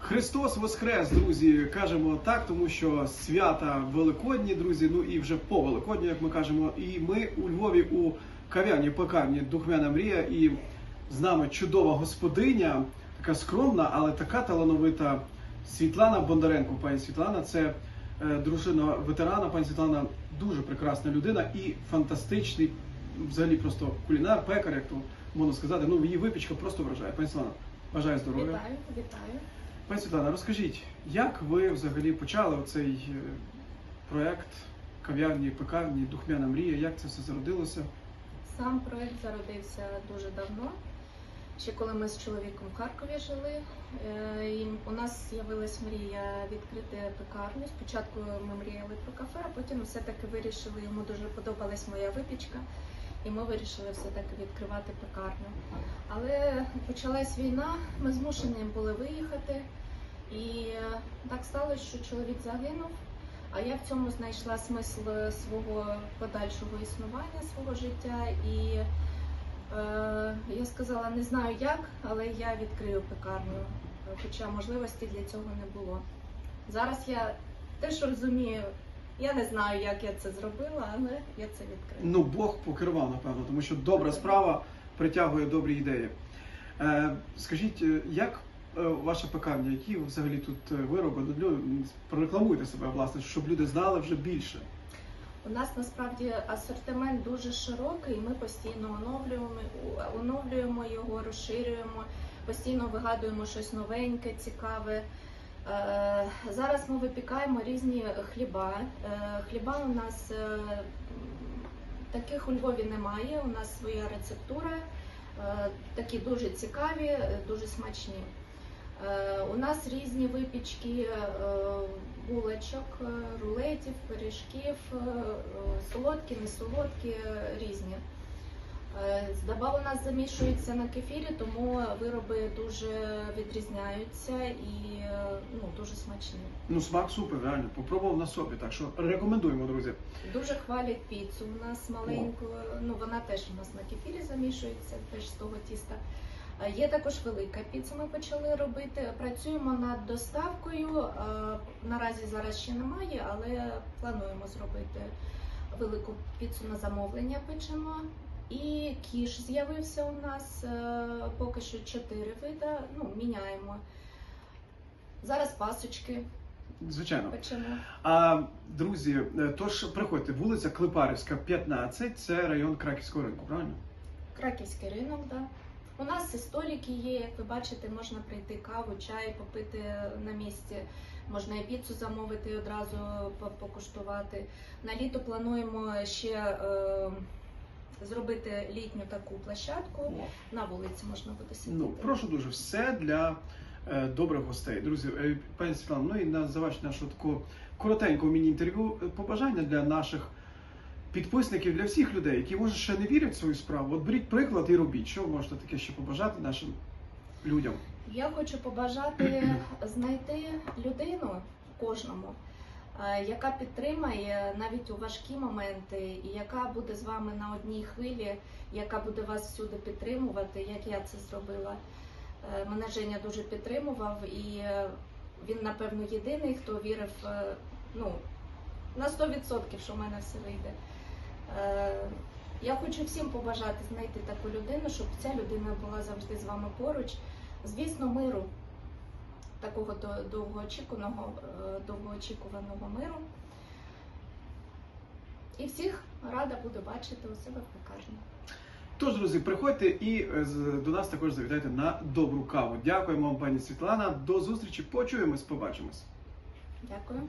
Христос Воскрес, друзі, кажемо так, тому що свята Великодні, друзі, ну і вже по Великодні, як ми кажемо. І ми у Львові у кав'ярні, пекарні Духмяна Мрія, і з нами чудова господиня, така скромна, але така талановита Світлана Бондаренко. Пані Світлана, це е, дружина ветерана. Пані Світлана дуже прекрасна людина і фантастичний, взагалі просто кулінар, пекар, як то можна сказати. Ну, її випічка просто вражає. Пані Світлана, бажаю здоров'я. Вітаю, вітаю. Пані Світлана, розкажіть, як ви взагалі почали цей проект кав'ярні, пекарні, духмяна мрія? Як це все зародилося? Сам проект зародився дуже давно. Ще коли ми з чоловіком в Харкові жили, Е, і у нас з'явилась мрія відкрити пекарню. Спочатку ми мріяли про кафе, а потім все-таки вирішили, йому дуже подобалась моя випічка, і ми вирішили все-таки відкривати пекарню. Але почалась війна, ми змушені були виїхати. І так сталося, що чоловік загинув. А я в цьому знайшла смисл свого подальшого існування, свого життя. І е, я сказала, не знаю як, але я відкрию пекарню, хоча можливості для цього не було. Зараз я теж розумію, я не знаю, як я це зробила, але я це відкрила. Ну, Бог покерував, напевно, тому що добра справа притягує добрі ідеї. Е, скажіть, е, як е, ваша пекарня, які взагалі тут е, вироби? Ну, Прорекламуйте себе, власне, щоб люди знали вже більше. У нас насправді асортимент дуже широкий. Ми постійно оновлюємо, оновлюємо його, розширюємо, постійно вигадуємо щось новеньке, цікаве. Е, Зараз ми випікаємо різні хліба. Е, Хліба у нас е, таких у Львові немає. У нас своя рецептура, такі дуже цікаві, дуже смачні. У нас різні випічки булочок, рулетів, пиріжків, солодкі, несолодкі, різні. Е, у нас замішується на кефірі, тому вироби дуже відрізняються і е, ну, дуже смачні. Ну, смак супер, реально. Попробував на собі, так що рекомендуємо, друзі. Дуже хвалять піцу. У нас маленьку, ну вона теж у нас на кефірі замішується, теж з того тіста. Е, Є також велика піца. Ми почали робити. Працюємо над доставкою. Е, Наразі зараз ще немає, але плануємо зробити велику піцу на замовлення. Печемо. І кіш з'явився у нас е, поки що чотири вида. Ну, міняємо. Зараз пасочки Звичайно. печемо. А друзі, е, тож приходьте, вулиця Клепарівська, 15, це район Краківського ринку, правильно? Краківський ринок, да. У нас і столики є, як ви бачите, можна прийти каву, чай попити на місці. Можна і піцу замовити і одразу покуштувати. На літо плануємо ще е, зробити літню таку площадку. На вулиці можна буде сидіти. Ну, прошу дуже, все для е, добрих гостей. Друзі, е, пані Світлана, ну і на завершення нашого такого коротенького міні-інтерв'ю е, побажання для наших підписників, для всіх людей, які може ще не вірять в свою справу. От беріть приклад і робіть. Що ви можете таке ще побажати нашим людям? Я хочу побажати знайти людину кожному, яка підтримає навіть у важкі моменти, і яка буде з вами на одній хвилі, яка буде вас всюди підтримувати, як я це зробила. Е, Мене Женя дуже підтримував, і е, він, напевно, єдиний, хто вірив е, ну, на 100%, що в мене все вийде. Е, Я хочу всім побажати знайти таку людину, щоб ця людина була завжди з вами поруч. Звісно, миру, такого до- довгоочікуваного, е, довгоочікуваного миру. І всіх рада буду бачити у себе в пекарні. Тож, друзі, приходьте і е, до нас також завітайте на добру каву. Дякуємо вам, пані Світлана. До зустрічі. Почуємось, побачимось. Дякую.